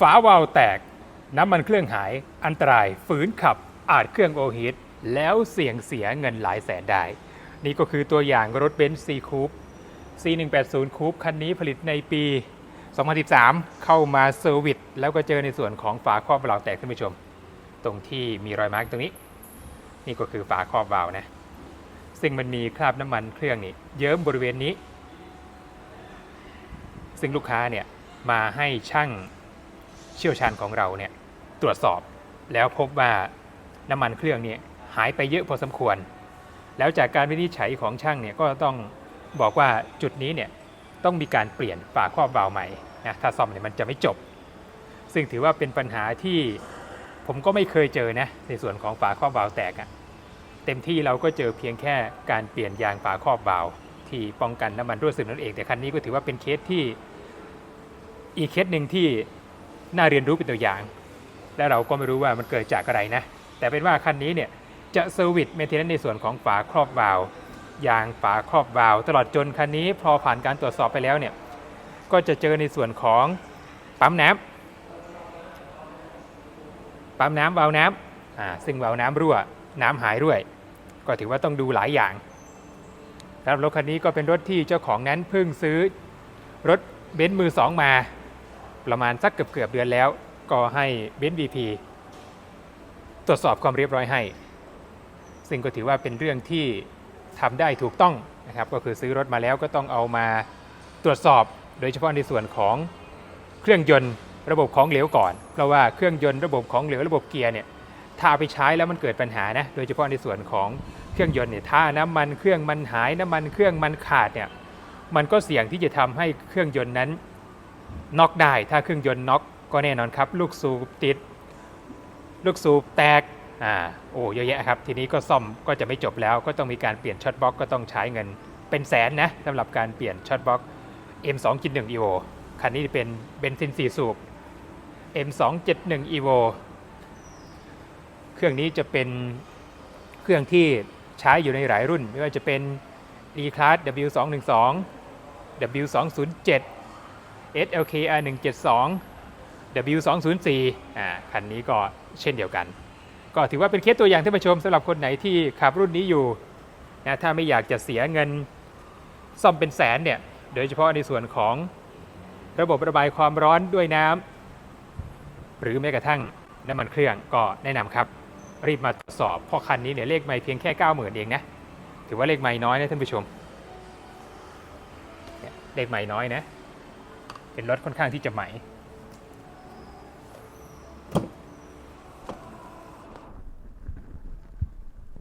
ฝาวาล์วแตก น้ำมันเครื่องหาย อันตราย ฝืนขับ อาจเครื่องโอฮีทแล้วเสี่ยงเสียเงินหลายแสนได้ นี่ก็คือตัวอย่างรถเบนซ์ C Coupe C180 Coupe คันนี้ผลิตในปี 2013 เข้ามาเซอร์วิสแล้วก็เจอในส่วนของฝาครอบวาล์วแตกท่านผู้ชม ตรงที่มีรอยมาร์กตรงนี้ นี่ก็คือฝาครอบวาล์วนะ ซึ่งมันมีคราบน้ำมันเครื่องนี่เยิ้มบริเวณนี้ ซึ่งลูกค้าเนี่ยมาให้ช่าง เชี่ยวชาญของเราเนี่ยตรวจสอบแล้วพบว่าน้ำมันเครื่องเนี่ยหายไปเยอะพอสมควร แล้วจากการวินิจฉัยของช่างเนี่ยก็ต้องบอกว่าจุดนี้เนี่ยต้องมีการเปลี่ยนฝาครอบวาล์วใหม่นะถ้าซ่อมเนี่ยมันจะไม่จบ ซึ่งถือว่าเป็นปัญหาที่ผมก็ไม่เคยเจอนะในส่วนของฝาครอบวาล์วแตกอะเต็มที่เราก็เจอเพียงแค่การเปลี่ยนยางฝาครอบวาล์วที่ป้องกันน้ำมันรั่วซึมนั่นเองแต่คันนี้ก็ถือว่าเป็นเคสที่อีกเคสหนึ่งที่ น่าเรียนรู้เป็นตัวอย่าง และเราก็ไม่รู้ว่ามันเกิดจากอะไรนะ แต่เป็นว่าคันนี้เนี่ยจะเซอร์วิสเมนเทนในส่วนของฝาครอบวาล์วยางฝาครอบวาล์วตลอดจนคันนี้พอผ่านการตรวจสอบไปแล้วเนี่ยก็จะเจอในส่วนของปั๊มน้ำปั๊มน้ำวาล์วน้ำอ่าซึ่งวาล์วน้ำรั่วน้ำหายด้วย ก็ถือว่าต้องดูหลายอย่างแล้วรถคันนี้ก็เป็นรถที่เจ้าของนั้นเพิ่งซื้อรถเบนซ์มือสองมา ประมาณสักเกือบเกือบเดือนแล้ว ก็ให้เบนซ์บีพีตรวจสอบความเรียบร้อยให้ ซึ่งก็ถือว่าเป็นเรื่องที่ทำได้ถูกต้องนะครับ ก็คือซื้อรถมาแล้วก็ต้องเอามาตรวจสอบโดยเฉพาะในส่วนของเครื่องยนต์ระบบของเหลวก่อน เพราะว่าเครื่องยนต์ระบบของเหลวระบบเกียร์เนี่ยถ้าเอาไปใช้แล้วมันเกิดปัญหานะ โดยเฉพาะในส่วนของเครื่องยนต์เนี่ยถ้าน้ำมันเครื่องมันหายน้ำมันเครื่องมันขาดเนี่ยมันก็เสี่ยงที่จะทำให้เครื่องยนต์นั้น น็อกได้ ถ้าเครื่องยนต์น็อกก็แน่นอนครับ ลูกสูบติด ลูกสูบแตกอ่าโอ้เยอะแยะครับ ทีนี้ก็ซ่อมก็จะไม่จบแล้ว ก็ต้องมีการเปลี่ยนช็อตบล็อกก็ต้องใช้เงินเป็นแสนนะสำหรับการเปลี่ยนช็อตบล็อก M271 Evo คันนี้เป็นเบนซิน4สูบ M271 Evo เครื่องนี้จะเป็นเครื่องที่ใช้อยู่ในหลายรุ่น ไม่ว่าจะเป็น E-Class W212 W207 SLK R172 W204 อ่าคันนี้ก็เช่นเดียวกัน ก็ถือว่าเป็นเคสตัวอย่างท่านผู้ชมสำหรับคนไหนที่ขับรุ่นนี้อยู่นะถ้าไม่อยากจะเสียเงินซ่อมเป็นแสนเนี่ยโดยเฉพาะในส่วนของระบบระบายความร้อนด้วยน้ำหรือแม้กระทั่งน้ำมันเครื่องก็แนะนำครับ รีบมาตรวจสอบเพราะคันนี้เนี่ยเลขไม่เพียงแค่ 90,000 เองนะถือว่าเลขไม่น้อยนะท่านผู้ชมเนี่ยเลขไม่น้อยนะ เป็นรถค่อนข้างที่จะใหม่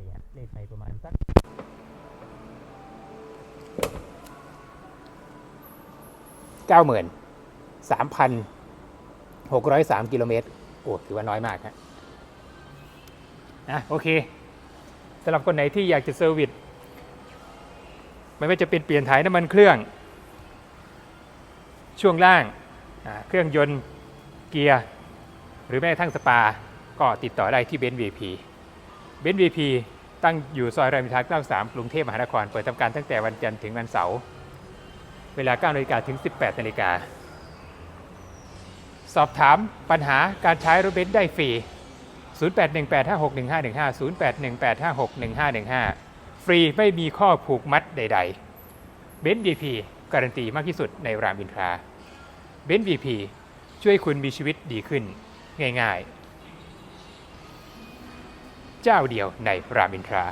เนี่ยเลขไปประมาณสักเก้าหมื่นสามพันหกร้อยสามกิโลเมตร โอ้ถือว่าน้อยมากฮะนะโอเคสำหรับคนไหนที่อยากจะเซอร์วิสไม่ว่าจะเป็นเปลี่ยนถ่ายน้ำมันเครื่อง ช่วงล่าง เครื่องยนต์เกียร์ หรือแม้กระทั่งสปา ก็ติดต่อได้ที่เบนซ์วีพีเบนซ์วีพีตั้งอยู่ซอยรามอินทรา93 กรุงเทพมหานคร เปิดทำการตั้งแต่วันจันทร์ถึงวันเสาร์ เวลา9นาฬิกาถึง 18นาฬิกา สอบถามปัญหาการใช้รถเบนซ์ได้ฟรี 0818561515 0818561515 ฟรีไม่มีข้อผูกมัดใด ๆ เบนซ์วีพี การันตีมากที่สุดในรามอินทราเบนซ์วีพีช่วยคุณมีชีวิตดีขึ้น ง่ายๆ เจ้าเดียวในรามอินทรา